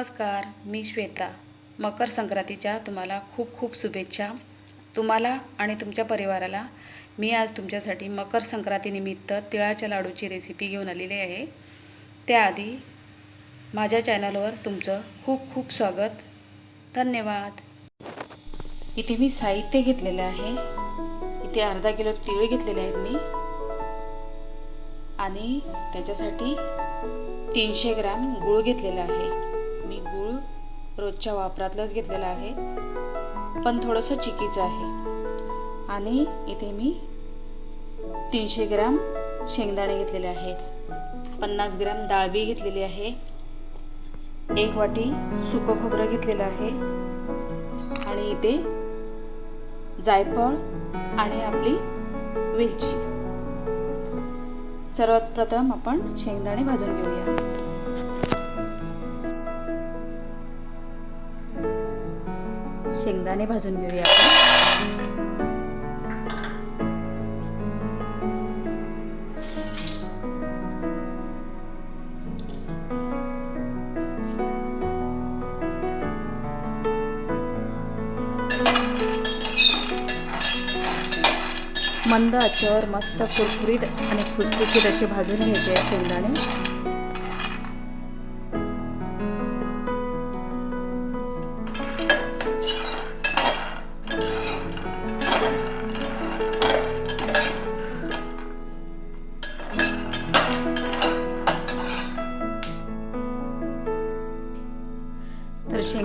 नमस्कार मी श्वेता. मकर संक्रांतीच्या तुम्हाला खूप खूप शुभेच्छा. तुम्हाला आणि तुमच्या परिवाराला मी आज तुमच्यासाठी मकर संक्रांतीनिमित्त तिळाच्या लाडूची रेसिपी घेऊन आलेली आहे. त्याआधी माझ्या चॅनलवर तुमचं खूप खूप स्वागत. धन्यवाद. इथे मी साहित्य घेतलेलं आहे. इथे अर्धा किलो तिळ घेतलेले आहेत मी. आणि त्याच्यासाठी तीनशे ग्रॅम गूळ घेतलेला आहे. रोजच्या वापरातलंच घेतलेलं आहे. पण थोडंसं चिकीचं आहे. आणि इथे मी तीनशे ग्रॅम शेंगदाणे घेतलेले आहेत. पन्नास ग्रॅम डाळबी घेतलेली आहे. एक वाटी सुकं खोबरं घेतलेलं आहे. आणि इथे जायफळ आणि आपली वेलची. सर्वात प्रथम आपण शेंगदाणे भाजून घेऊया. शेंगदाणे भाजून घेऊया आपण. मंद आचेवर मस्त कुरकुरीत आणि खुसखुशीत असे भाजून घ्यायचे शेंगदाणे.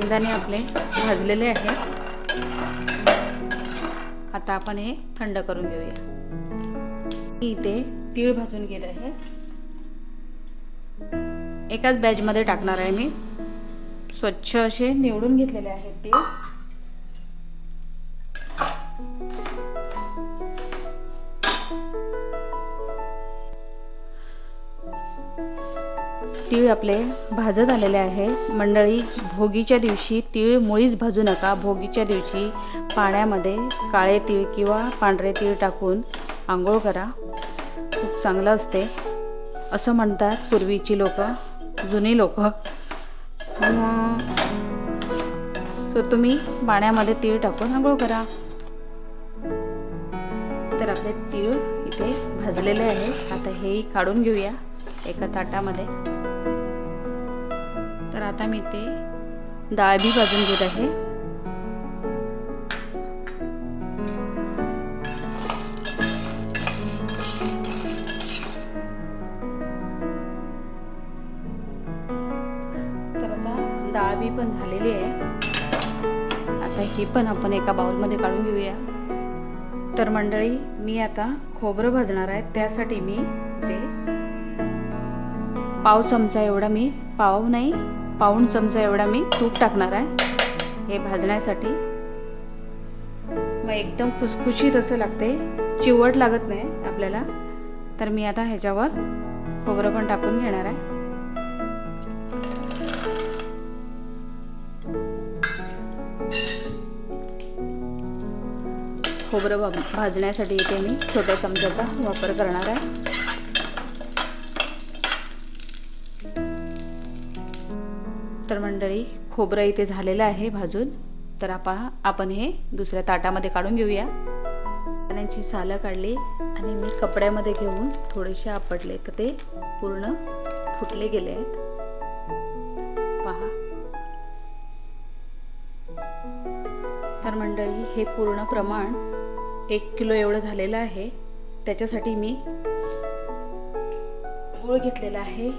शेंगदाणे आपले भाजलेले आहेत. आता आपण हे थंड करून घेऊया. मी इथे तीळ भाजून घेत आहे. एकाच बॅचमध्ये टाकणार आहे मी. स्वच्छ असे निवडून घेतलेले आहेत तीळ. तीळ आपले भाजत आलेले आहे. मंडळी भोगीच्या दिवशी तीळ मुळीच भाजू नका. भोगीच्या दिवशी पाण्यामध्ये काळे तीळ किंवा पांढरे तीळ टाकून आंघोळ करा. खूप चांगलं असते. असं म्हणतात पूर्वीची लोक जुनी लोक. सो तुम्ही पाण्यामध्ये तीळ टाकून आंघोळ करा. तर आपले तीळ इथे भाजलेले आहे. आता हेही काढून घेऊया एका ताटामध्ये. तर आता मी ते डाळ बी भाजून घेत आहे. तर आता डाळ बी पण झालेली आहे. आता हे पण आपण एका बाउलमध्ये काढून घेऊया. तर मंडळी मी आता खोबरं भाजणार आहे. त्यासाठी मी ते पाव चमचा एवढा मी पाव नाही पाऊण चमचा एवढा मी तूप टाकणार आहे. हे भाजण्यासाठी. मग एकदम फुसफुशीत असं लागते. चिवट लागत नाही आपल्याला. तर मी आता ह्याच्यावर खोबरं पण टाकून घेणार आहे. खोबरं भाजण्यासाठी इथे मी छोट्या चमच्याचा वापर करणार आहे. तर मंडळी खोबरं इथे झालेलं आहे भाजून. तर आपा आपण हे दुसऱ्या ताटामध्ये काढून घेऊया. त्यांची सालं काढली आणि मी कपड्यामध्ये घेऊन थोडेसे आपटले. तर ते पूर्ण फुटले गेले आहेत. पहा. तर मंडळी हे पूर्ण प्रमाण एक किलो एवढं झालेलं आहे. त्याच्यासाठी मी गूळ घेतलेला आहे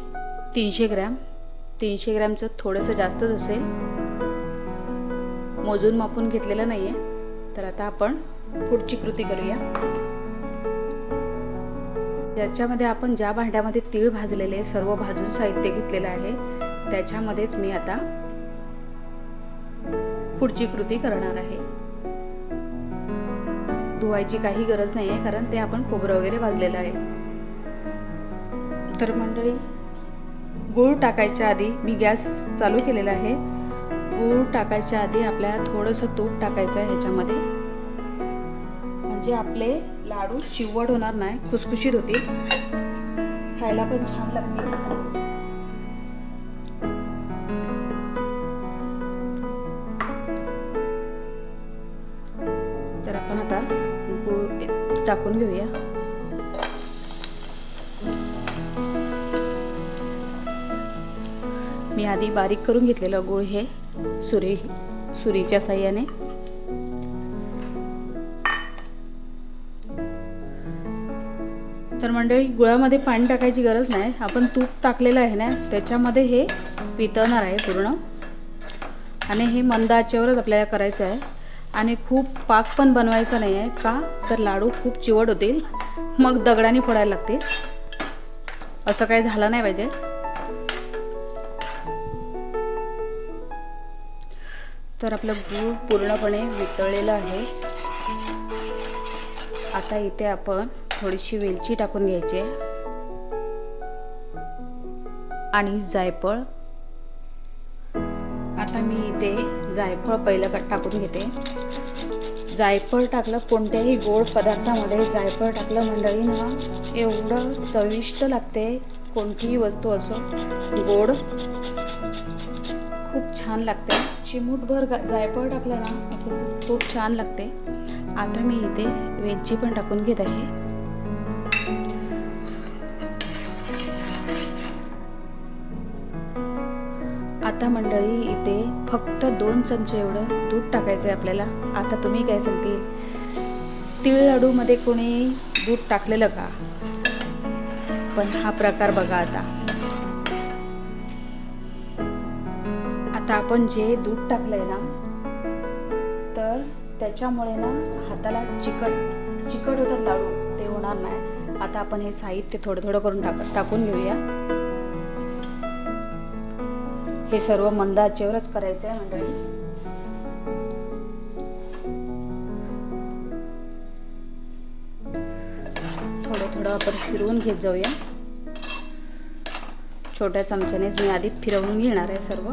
तीनशे ग्रॅम. तीनशे ग्रॅमचं थोडंसं जास्तच असेल. मोजून मापून घेतलेलं नाही आहे तर आता आपण पुढची कृती करूया. ज्याच्यामध्ये आपण ज्या भांड्यामध्ये तीळ भाजलेले सर्व भाजून साहित्य घेतलेलं आहे त्याच्यामध्येच मी आता पुढची कृती करणार आहे. धुवायची काही गरज नाही आहे कारण ते आपण खोबरं वगैरे भाजलेलं आहे. तर मंडळी गूळ टाकायच्या आधी मी गॅस चालू केलेला आहे. गूळ टाकायच्या आधी आपल्याला थोडंसं तूप टाकायचं आहे ह्याच्यामध्ये. म्हणजे आपले लाडू चिवड होणार नाही खुसखुशीत होतील. खायला पण छान लागतील. तर आपण आता गूळ टाकून घेऊया. मी आधी बारीक करून घेतलेलं गूळ हे सुरी सुरीच्या साह्याने. तर मंडळी गुळामध्ये पाणी टाकायची गरज नाही. आपण तूप टाकलेलं आहे ना त्याच्यामध्ये हे वितळणार आहे पूर्ण. आणि हे मंद आचेवरच आपल्याला करायचं आहे. आणि खूप पाक पण बनवायचा नाही आहे का? तर लाडू खूप चिवट होतील. मग दगडाने फोडायला लागतील. असं काही झालं नाही पाहिजे. तर आपलं गूळ पूर्णपणे वितळलेलं आहे. आता इथे आपण थोडीशी वेलची टाकून घ्यायची आहे. आणि जायफळ. आता मी इथे जायफळ पहिलं टाकून घेते. जायफळ टाकलं कोणत्याही गोड पदार्थामध्ये जायफळ टाकलं मंडळी ना एवढं चविष्ट लागते. कोणतीही वस्तू असो गोड खूप छान लागते. चिमूटभर जायफळ टाकलं ना खूप छान लागते. आता मी इथे वेलची पण टाकून घेत आहे. आता मंडळी इथे फक्त दोन चमचे एवढं दूध टाकायचं आहे आपल्याला. आता तुम्ही काय सांगतील? तिळ लाडूमध्ये कोणी दूध टाकलेलं का? पण हा प्रकार बघा आता. आता आपण जे दूध टाकलंय ना तर त्याच्यामुळे ना हाताला चिकट चिकट होतात लाडू. ते होणार नाही. आता आपण हे साहित्य थोडं थोडं करून टाक टाकून घेऊया. हे सर्व मंद आचेवरच करायचं आहे मंडळी. थोडं थोडं आपण फिरवून घेत जाऊया. छोट्या चमच्यानेच मी आधी फिरवून घेणार आहे सर्व.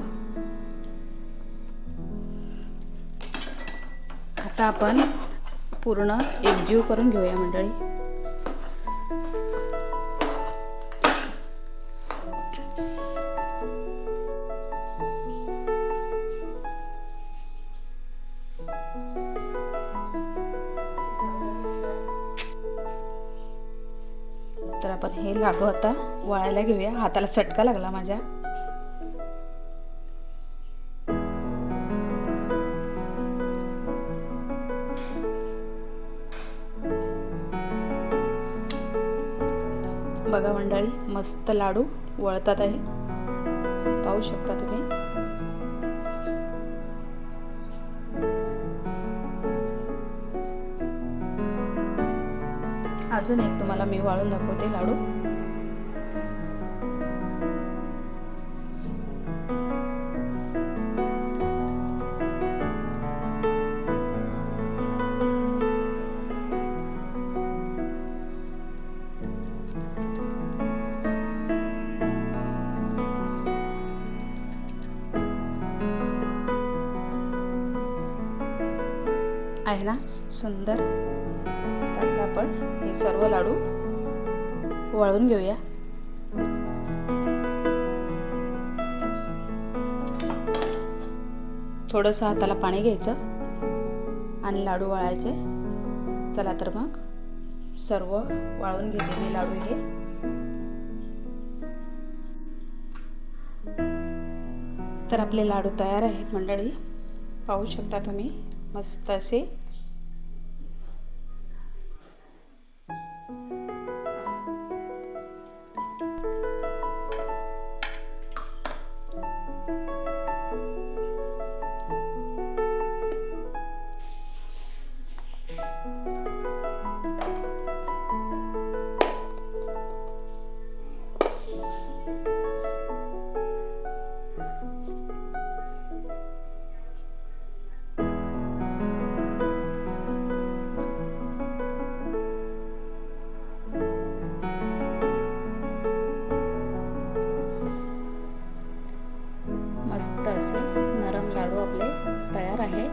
आता आपण पूर्ण एकजीव करून घेऊया मंडळी. तर आपण हे लाडू आता वळायला घेऊया. हाताला चटका लागला माझ्या. बघा मंडळी मस्त लाडू वळतात आहे. पाहू शकता तुम्ही. अजून एक तुम्हाला मी वाळून दाखवते लाडू. आहे ना? सुंदर. आता आपण हे सर्व लाडू वळून घेऊया. थोडंसं हाताला पाणी घ्यायचं आणि लाडू वळायचे. चला तर मग सर्व वाळून मी लाडू हे. तर आपले लाडू तयार आहेत मंडळी. पाहू शकता तुम्ही. मस्त असे. मस्त असे नरम लाडू आपले तयार आहेत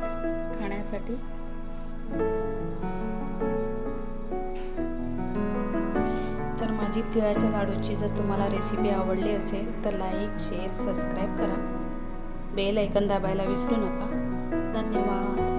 खाण्यासाठी. तर माझी तिळाच्या लाडूची जर तुम्हाला रेसिपी आवडली असेल तर लाईक शेअर सबस्क्राईब करा. बेल ऐकन दाबायला विसरू नका. धन्यवाद.